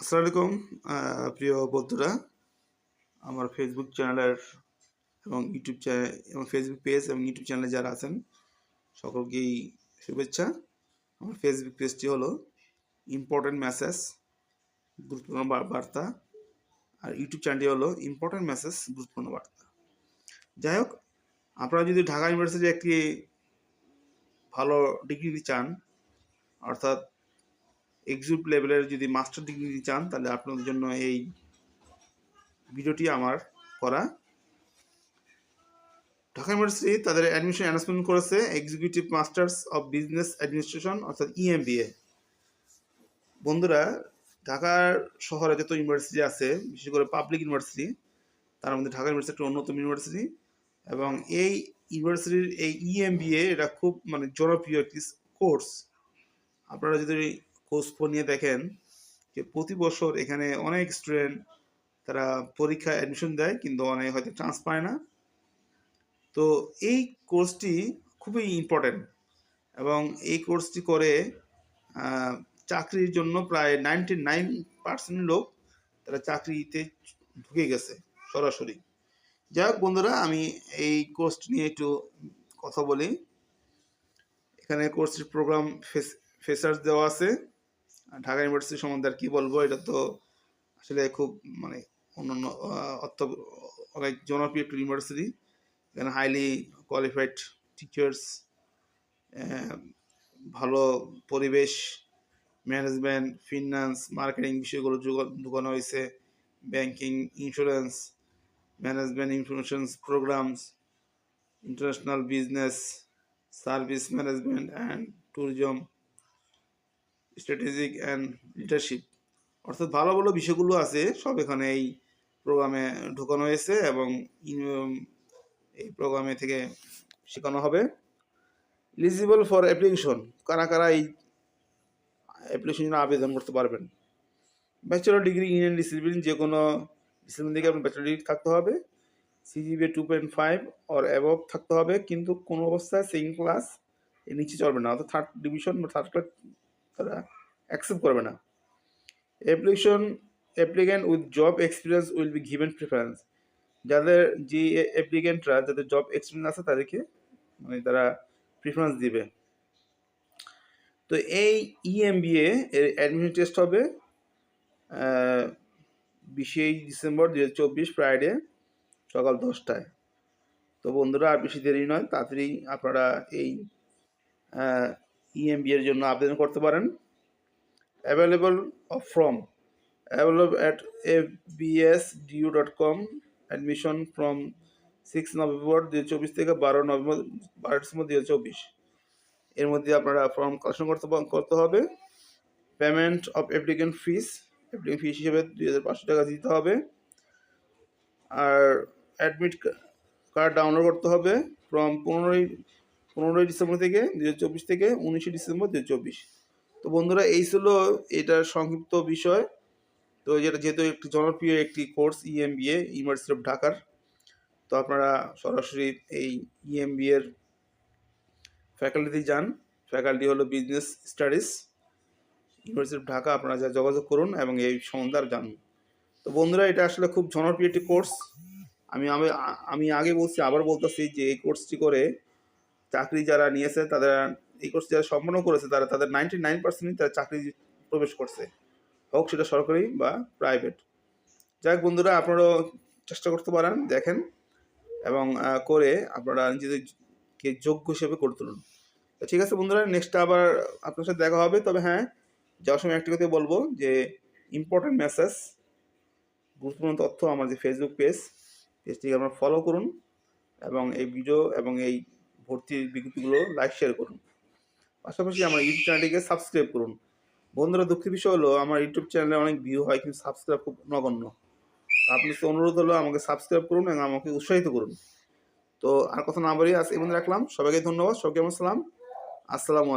আসসালামু আলাইকুম প্রিয় বন্ধুরা। আমার ফেসবুক চ্যানেলের এবং ইউটিউব চ্যানেল এবং ফেসবুক পেজ এবং ইউটিউব চ্যানেলে যারা আছেন, সকলকেই শুভেচ্ছা। আমার ফেসবুক পেজটি হলো ইম্পর্টেন্ট মেসেজ গুরুত্বপূর্ণ বার্তা। আর ইউটিউব চ্যানেলটি হলো ইম্পর্টেন্ট মেসেজ গুরুত্বপূর্ণ বার্তা। যাই হোক, আপনারা যদি ঢাকা ইউনিভার্সিটি একটি ভালো ডিগ্রি চান, অর্থাৎ এক্সিট লেভেলের যদি মাস্টার ডিগ্রি চান, তাহলে আপনাদের জন্য এই ভিডিওটি আমার করা। ঢাকা ইউনিভার্সিটি তাদের অ্যাডমিশন অ্যানাউন্সমেন্ট করেছে executive masters of business administration অর্থাৎ E ইএমবিএ বন্ধুরা, ঢাকার শহরে যত ইউনিভার্সিটি আছে, বিশেষ করে পাবলিক ইউনিভার্সিটি তার মধ্যে ঢাকা ইউনিভার্সিটি একটা অন্যতম ইউনিভার্সিটি এবং এই ইউনিভার্সিটির এই E ইএমবিএ এটা খুব মানে জনপ্রিয় একটি কোর্স আপনারা যদি কোর্স নিয়ে দেখেন যে প্রতি বছর এখানে অনেক স্টুডেন্ট তারা পরীক্ষায় অ্যাডমিশন দেয়, কিন্তু অনেক হয়তো চান্স পায় না। তো এই কোর্সটি খুবই ইম্পর্টেন্ট এবং এই কোর্সটি করে চাকরির জন্য প্রায় নাইনটি নাইন পার্সেন্ট লোক তারা চাকরিতে ঢুকে গেছে সরাসরি। যাই হোক বন্ধুরা, আমি এই কোর্সটি নিয়ে একটু কথা বলি। এখানে কোর্সটির প্রোগ্রাম ফেস ফেসার্স দেওয়া আছে। ঢাকা ইউনিভার্সিটি সম্বন্ধে আর কি বলব, এটা তো আসলে খুব মানে অন্যান্য অর্থ অনেক জনপ্রিয় একটি ইউনিভার্সিটি। এখানে হাইলি কোয়ালিফাইড টিচার্স ভালো পরিবেশ ম্যানেজমেন্ট ফিনান্স মার্কেটিং বিষয়গুলো যোগ- ঢুকানো হয়েছে। Banking insurance management information programs international business service management and tourism strategic and leadership অর্থাৎ ভালো ভালো বিষয়গুলো আছে, সব এখানে এই প্রোগ্রামে ঢোকানো হয়েছে এবং এই প্রোগ্রামে থেকে শেখানো হবে। এলিজিবল ফর অ্যাপ্লিকেশন কারা কারা এই অ্যাপ্লিকেশন আবেদন করতে পারবেন? ব্যাচেলর ডিগ্রি ইন ডিসিপ্লিন যে কোনো ডিসিপ্লিন থেকে আপনার ব্যাচেলর ডিগ্রি থাকতে হবে। CGPA two point five or above থাকতে হবে, কিন্তু কোনো অবস্থায় সেকেন্ড ক্লাস এর নিচে চলবে না। অর্থাৎ থার্ড ডিভিশন বা থার্ড ক্লাস তারা অ্যাকসেপ্ট করবে না। Application applicant with job experience will be given preference যাদের যে অ্যাপ্লিক্যান্টরা যাদের জব এক্সপিরিয়েন্স আছে, তাদেরকে মানে তারা প্রিফারেন্স দিবে। তো এই E ইএমবিএ এর অ্যাডমিশন টেস্ট হবে বিশে ডিসেম্বর দু হাজার চব্বিশ ফ্রাইডে সকাল দশটায়। তো বন্ধুরা, আর বেশি দেরি নয়, তাড়াতাড়ি আপনারা এই ইএমবি এর জন্য আবেদন করতে পারেন। Available form available at F BS DU dot com admission from six November দু চব্বিশ থেকে বারো নভেম্বর বারো ডিসেম্বর দু চব্বিশ। এর মধ্যে আপনারা ফর্ম কালেকশন করতে করতে হবে। Payment of applicant fees applicant fees হিসেবে দুই হাজার পাঁচশো টাকা দিতে হবে। আর অ্যাডমিট কার্ড ডাউনলোড করতে হবে। ফ্রম পনেরোই পনেরোই ডিসেম্বর থেকে দু হাজার চব্বিশ থেকে উনিশে ডিসেম্বর দু হাজার চব্বিশ। তো বন্ধুরা, এই ছিল এটার সংক্ষিপ্ত বিষয়। তো যেটা যেহেতু একটি জনপ্রিয় একটি course E EMBA university of ঢাকার তো আপনারা সরাসরি এই E ইএমবিএ এর ফ্যাকাল্টিতে যান। ফ্যাকাল্টি হলো business studies university of Dhaka আপনারা যা যোগাযোগ করুন এবং এই সম্বন্ধে আর জানুন। তো বন্ধুরা, এটা আসলে খুব জনপ্রিয় একটি কোর্স। আমি আমি আগে বলছি, আবার বলতেছি যে এই কোর্সটি করে চাকরি যারা নিয়েছে, তাদের এই কোর্স যারা সম্পন্ন করেছে, তারা তাদের নাইনটি নাইন পার্সেন্টই তারা চাকরি প্রবেশ করছে। হোক সেটা সরকারি বা প্রাইভেট যাক বন্ধুরা, আপনারাও চেষ্টা করতে পারেন, দেখেন এবং করে আপনারা নিজেদেরকে যোগ্য হিসেবে করে তুলুন। তো ঠিক আছে বন্ধুরা নেক্সট আবার আপনার সাথে দেখা হবে। তবে হ্যাঁ যাওয়ার সময় একটি কথা বলব যে ইম্পর্টেন্ট মেসেজ গুরুত্বপূর্ণ তথ্য আমার যে ফেসবুক পেজ পেজটিকে আপনারা ফলো করুন এবং এই ভিডিও এবং এই ভর্তির বিজ্ঞপ্তিগুলো লাইক শেয়ার করুন। পাশাপাশি আমার ইউটিউব চ্যানেলটিকে সাবস্ক্রাইব করুন। বন্ধুরা, দুঃখের বিষয় হলো, আমার ইউটিউব চ্যানেলে অনেক ভিউ হয়, কিন্তু সাবস্ক্রাইব খুব নগণ্য। আপনি তো অনুরোধ হলো, আমাকে সাবস্ক্রাইব করুন এবং আমাকে উৎসাহিত করুন। তো আর কথা না বলি আজ এমন রাখলাম। সবাইকে ধন্যবাদ। সবাইকে আমার সালাম। আসসালামু আলাইকুম।